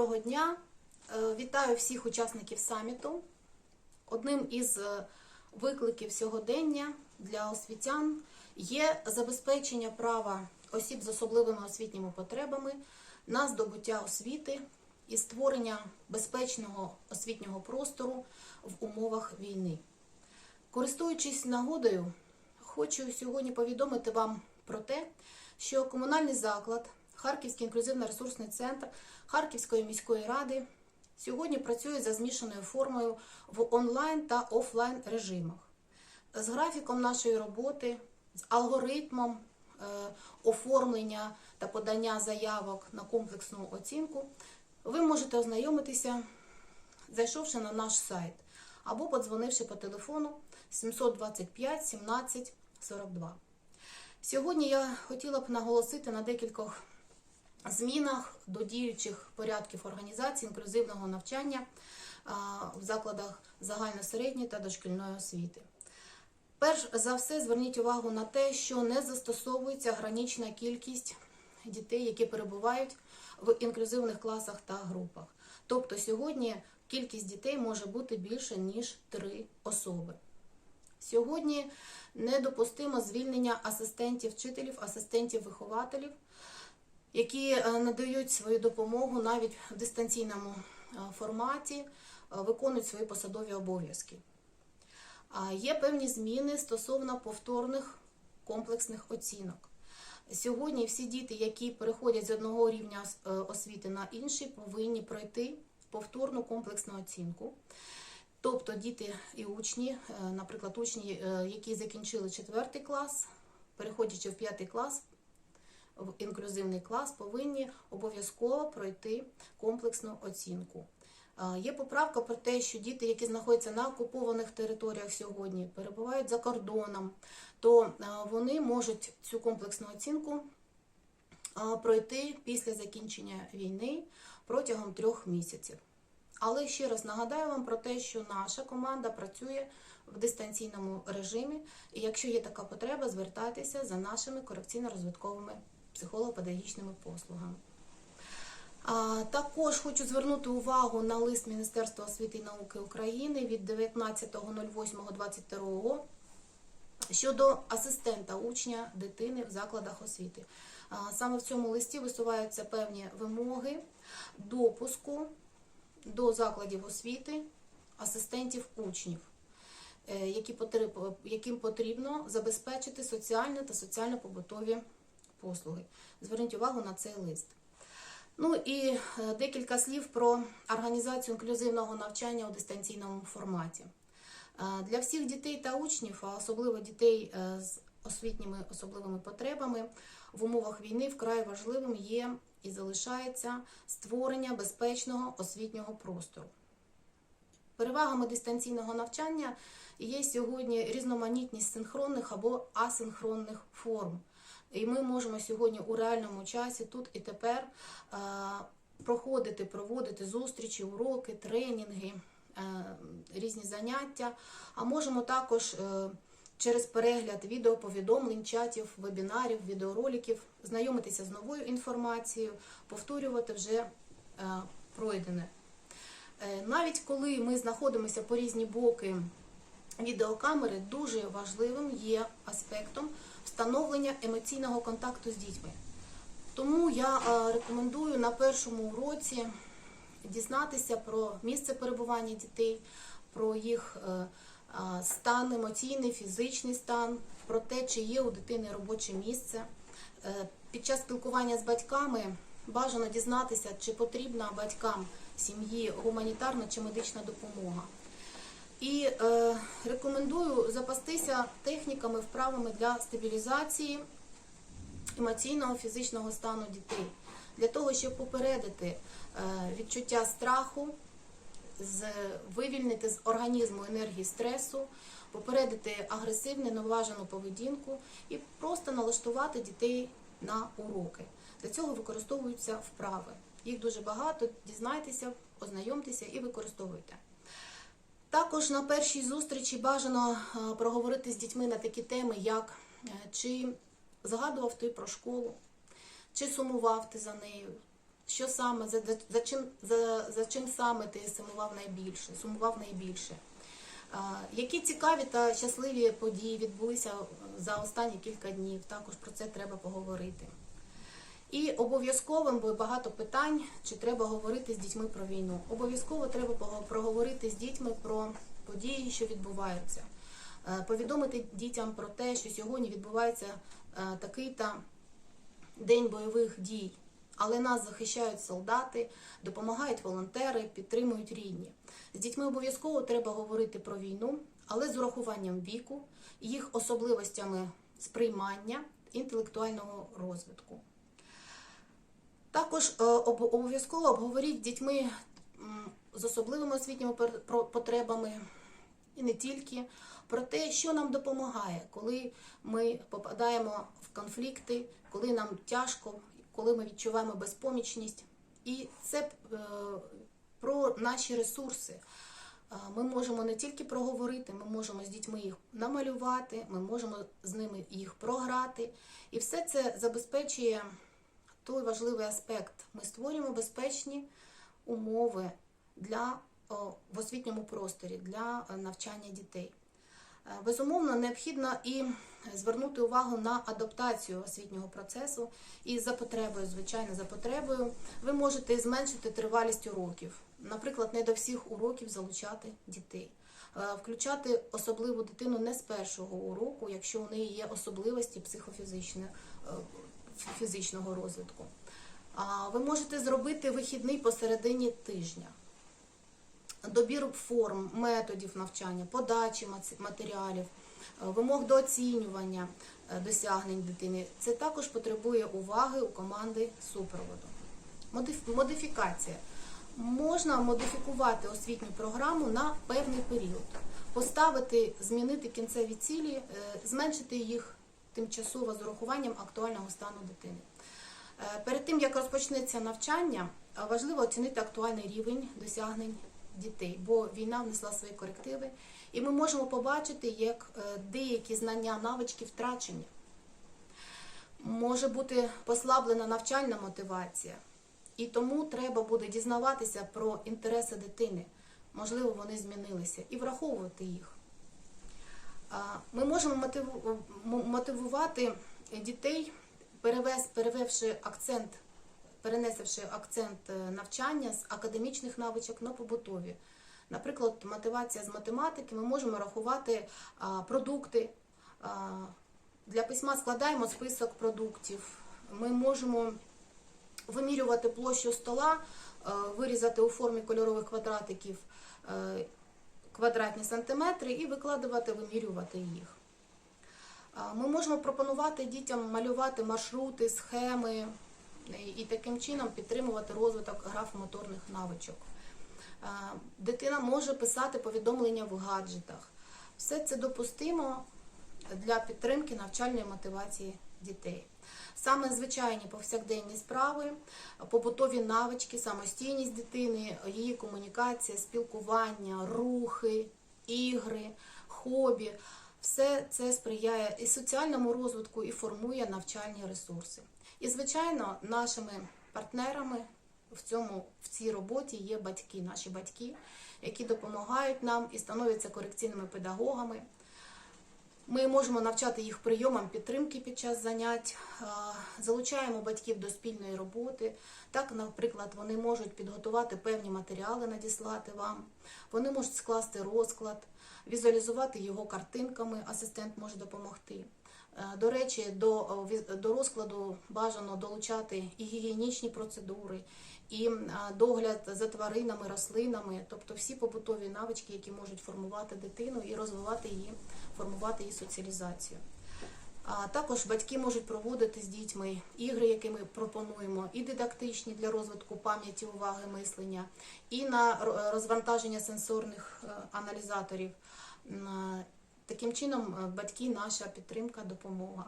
Доброго дня! Е, Вітаю всіх учасників саміту. Одним із е, викликів сьогодення для освітян є забезпечення права осіб з особливими освітніми потребами на здобуття освіти і створення безпечного освітнього простору в умовах війни. Користуючись нагодою, хочу сьогодні повідомити вам про те, що комунальний заклад, Харківський інклюзивно-ресурсний центр Харківської міської ради сьогодні працює за змішаною формою в онлайн та офлайн режимах. З графіком нашої роботи, з алгоритмом е, оформлення та подання заявок на комплексну оцінку, ви можете ознайомитися, зайшовши на наш сайт або подзвонивши по телефону 725 17 42. Сьогодні я хотіла б наголосити на декількох змінах до діючих порядків організації інклюзивного навчання в закладах загальносередньої та дошкільної освіти. Перш за все, зверніть увагу на те, що не застосовується гранична кількість дітей, які перебувають в інклюзивних класах та групах. Тобто сьогодні кількість дітей може бути більше ніж три особи. Сьогодні недопустимо звільнення асистентів вчителів, асистентів вихователів, які е, надають свою допомогу навіть в дистанційному е, форматі, е, виконують свої посадові обов'язки. Є певні зміни стосовно повторних комплексних оцінок. Сьогодні всі діти, які переходять з одного рівня освіти на інший, повинні пройти повторну комплексну оцінку. Тобто діти і учні, наприклад, учні, які закінчили 4 клас, переходячи в 5 клас, в інклюзивний клас, повинні обов'язково пройти комплексну оцінку. Е, Є поправка про те, що діти, які знаходяться на окупованих територіях сьогодні, перебувають за кордоном, то е, вони можуть цю комплексну оцінку е, пройти після закінчення війни протягом трьох місяців. Але ще раз нагадаю вам про те, що наша команда працює в дистанційному режимі, і якщо є така потреба, звертайтеся за нашими корекційно-розвитковими психолого-педагогічними послугами. Також хочу звернути увагу на лист Міністерства освіти і науки України від 19.08.22 щодо асистента учня дитини в закладах освіти. Саме в цьому листі висуваються певні вимоги допуску до закладів освіти асистентів учнів, е, яким потрібно забезпечити соціальні та соціально-побутові послуги. Зверніть увагу на цей лист. Ну і е, декілька слів про організацію інклюзивного навчання у дистанційному форматі. Е, Для всіх дітей та учнів, а особливо дітей е, з освітніми особливими потребами, в умовах війни вкрай важливим є і залишається створення безпечного освітнього простору. Перевагами дистанційного навчання є сьогодні різноманітність синхронних або асинхронних форм. І ми можемо сьогодні у реальному часі тут і тепер е, проходити, проводити зустрічі, уроки, тренінги, е, різні заняття. А можемо також е, через перегляд відеоповідомлень, чатів, вебінарів, відеороликів знайомитися з новою інформацією, повторювати вже пройдене. Навіть коли ми знаходимося по різні боки відеокамери, дуже важливим є аспектом встановлення емоційного контакту з дітьми. Тому я е, рекомендую на першому уроці дізнатися про місце перебування дітей, про їх е, е, стан, емоційний, фізичний стан, про те, чи є у дитини робоче місце. Під час спілкування з батьками бажано дізнатися, чи потрібна батькам сім'ї гуманітарна чи медична допомога. І е, рекомендую запастися техніками, вправами для стабілізації емоційного фізичного стану дітей, для того, щоб попередити е, відчуття страху, з, вивільнити з організму енергії стресу, попередити агресивну, неважану поведінку і просто налаштувати дітей на уроки. Для цього використовуються вправи. Їх дуже багато, дізнайтеся, ознайомтеся і використовуйте. Також на першій зустрічі бажано е, проговорити з дітьми на такі теми, як е, чи згадував ти про школу, чи сумував ти за нею, що саме, за, за, чим, за, за чим саме ти сумував найбільше, сумував найбільше. Е, Які цікаві та щасливі події відбулися за останні кілька днів, також про це треба поговорити. І обов'язковим, бо багато питань, чи треба говорити з дітьми про війну. Обов'язково треба проговорити з дітьми про події, що відбуваються. Е, Повідомити дітям про те, що сьогодні відбувається е, такий-то день бойових дій. Але нас захищають солдати, допомагають волонтери, підтримують рідні. З дітьми обов'язково треба говорити про війну, але з урахуванням віку, їх особливостями сприймання, інтелектуального розвитку. Також е, обов'язково обговоріть з дітьми з особливими освітніми потребами і не тільки про те, що нам допомагає, коли ми попадаємо в конфлікти, коли нам тяжко, коли ми відчуваємо безпомічність. І це е, про наші ресурси. Е, Ми можемо не тільки проговорити, ми можемо з дітьми їх намалювати, ми можемо з ними їх програти. І все це забезпечує той важливий аспект. Ми створюємо безпечні умови для, в освітньому просторі для е, навчання дітей. Е, Безумовно, необхідно і звернути увагу на адаптацію освітнього процесу. І за потребою, звичайно, за потребою, ви можете зменшити тривалість уроків. Наприклад, не до всіх уроків залучати дітей. Е, Включати особливу дитину не з першого уроку, якщо у неї є особливості психофізичної е, фі- фізичного розвитку. Ви можете зробити вихідний посередині тижня. Добір форм, методів навчання, подачі матеріалів, е, вимог до оцінювання е, досягнень дитини. Це також потребує уваги у команди супроводу. Модиф- Модифікація. Можна модифікувати освітню програму на певний період, поставити, змінити кінцеві цілі, е, зменшити їх тимчасово з урахуванням актуального стану дитини. Е, Перед тим як розпочнеться навчання, е, важливо оцінити актуальний рівень досягнень дітей, бо війна внесла свої корективи, і ми можемо побачити, як е, деякі знання, навички втрачені. Може бути послаблена навчальна мотивація, і тому треба буде дізнаватися про інтереси дитини. Можливо, вони змінилися, і враховувати їх. Ми можемо мотивувати дітей, перевевши акцент, перенесивши акцент е, навчання з академічних навичок на побутові. Наприклад, мотивація з математики, ми можемо рахувати продукти. Для письма складаємо список продуктів. Ми можемо вимірювати площу стола, е, вирізати у формі кольорових квадратиків е, квадратні сантиметри і викладувати, вимірювати їх. Ми можемо пропонувати дітям малювати маршрути, схеми е, і таким чином підтримувати розвиток графомоторних навичок. Дитина може писати повідомлення в гаджетах. Все це допустимо для підтримки навчальної мотивації дітей. Саме звичайні повсякденні справи, побутові навички, самостійність дитини, її комунікація, спілкування, рухи, ігри, хобі. Все це сприяє і соціальному розвитку, і формує навчальні ресурси. І, звичайно, нашими партнерами в цьому в цій роботі є батьки, наші батьки, які допомагають нам і становляться корекційними педагогами. Ми можемо навчати їх прийомам підтримки під час занять, залучаємо батьків до спільної роботи. Так, наприклад, вони можуть підготувати певні матеріали, надіслати вам. Вони можуть скласти розклад, візуалізувати його картинками. Асистент може допомогти. Е, До речі, до, до розкладу бажано долучати і гігієнічні процедури, і догляд за тваринами, рослинами, тобто всі побутові навички, які можуть формувати дитину і розвивати її, формувати її соціалізацію. А також батьки можуть проводити з дітьми ігри, які ми пропонуємо, і дидактичні для розвитку пам'яті, уваги, мислення, і на розвантаження сенсорних е, аналізаторів. Е, Таким чином, е, батьки наша підтримка, допомога.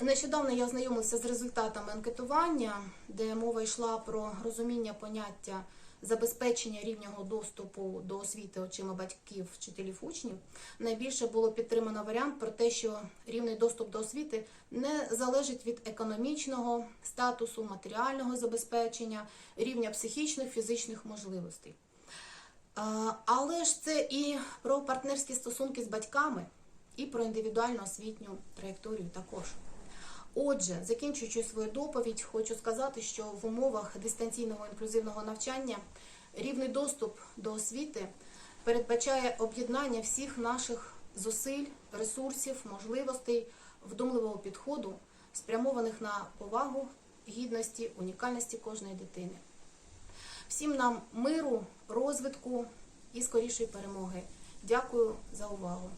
Нещодавно я ознайомилася з результатами анкетування, де мова йшла про розуміння поняття забезпечення рівнього доступу до освіти очима батьків, вчителів, учнів, найбільше було підтримано варіант про те, що рівний доступ до освіти не залежить від економічного статусу, матеріального забезпечення, рівня психічних, фізичних можливостей. Але ж це і про партнерські стосунки з батьками, і про індивідуальну освітню траєкторію також. Отже, закінчуючи свою доповідь, хочу сказати, що в умовах дистанційного інклюзивного навчання рівний доступ до освіти передбачає об'єднання всіх наших зусиль, ресурсів, можливостей, вдумливого підходу, спрямованих на повагу, гідності, унікальності кожної дитини. Всім нам миру, розвитку і скорішої перемоги. Дякую за увагу.